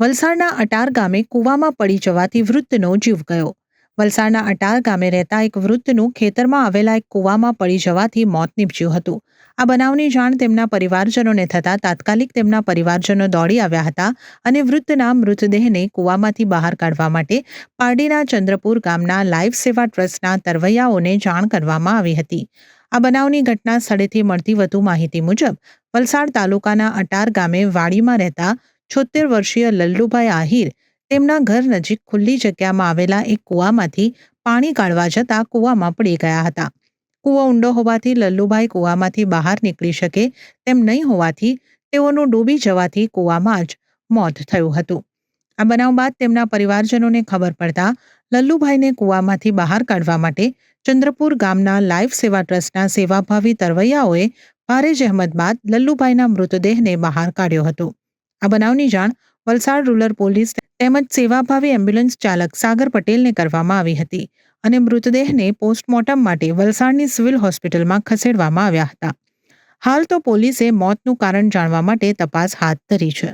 વલસાડના અટાર ગામે કૂવામાં પડી જવાથી વૃદ્ધનો જીવ ગયો. વલસાડના અટાર ગામે રહેતા એક વૃદ્ધનું ખેતરમાં આવેલા એક કૂવામાં પડી જવાથી મોત નીપજ્યું હતું. આ બનાવની જાણ તેમના પરિવારજનોને થતાં તાત્કાલિક તેમના પરિવારજનો દોડી આવ્યા હતા અને વૃદ્ધના મૃતદેહને કૂવામાંથી બહાર કાઢવા માટે પારડીના ચંદ્રપુર ગામના લાઈફ સેવા ટ્રસ્ટના તરવૈયાઓને જાણ કરવામાં આવી હતી. આ બનાવની ઘટના સ્થળેથી મળતી વધુ માહિતી મુજબ, વલસાડ તાલુકાના અટાર ગામે વાડીમાં રહેતા છોતેર વર્ષીય લલ્લુભાઈ આહિર તેમના ઘર નજીક ખુલ્લી જગ્યામાં આવેલા એક કૂવામાંથી પાણી કાઢવા જતાં કૂવામાં પડી ગયા હતા. કૂવો ઊંડો હોવાથી લલ્લુભાઈ કૂવામાંથી બહાર નીકળી શકે તેમ નહીં હોવાથી તેઓનું ડૂબી જવાથી કૂવામાં જ મોત થયું હતું. આ બનાવ બાદ તેમના પરિવારજનોને ખબર પડતા લલ્લુભાઈને કૂવામાંથી બહાર કાઢવા માટે ચંદ્રપુર ગામના લાઈફ સેવા ટ્રસ્ટના સેવાભાવી તરવૈયાઓએ ભારે જહેમત બાદ લલ્લુભાઈના મૃતદેહને બહાર કાઢ્યો હતો. આ બનાવની જાણ વલસાડ રૂરલ પોલીસ તેમજ સેવાભાવી એમ્બ્યુલન્સ ચાલક સાગર પટેલને કરવામાં આવી હતી અને મૃતદેહને પોસ્ટમોર્ટમ માટે વલસાડની સિવિલ હોસ્પિટલમાં ખસેડવામાં આવ્યા હતા. હાલ તો પોલીસે મોતનું કારણ જાણવા માટે તપાસ હાથ ધરી છે.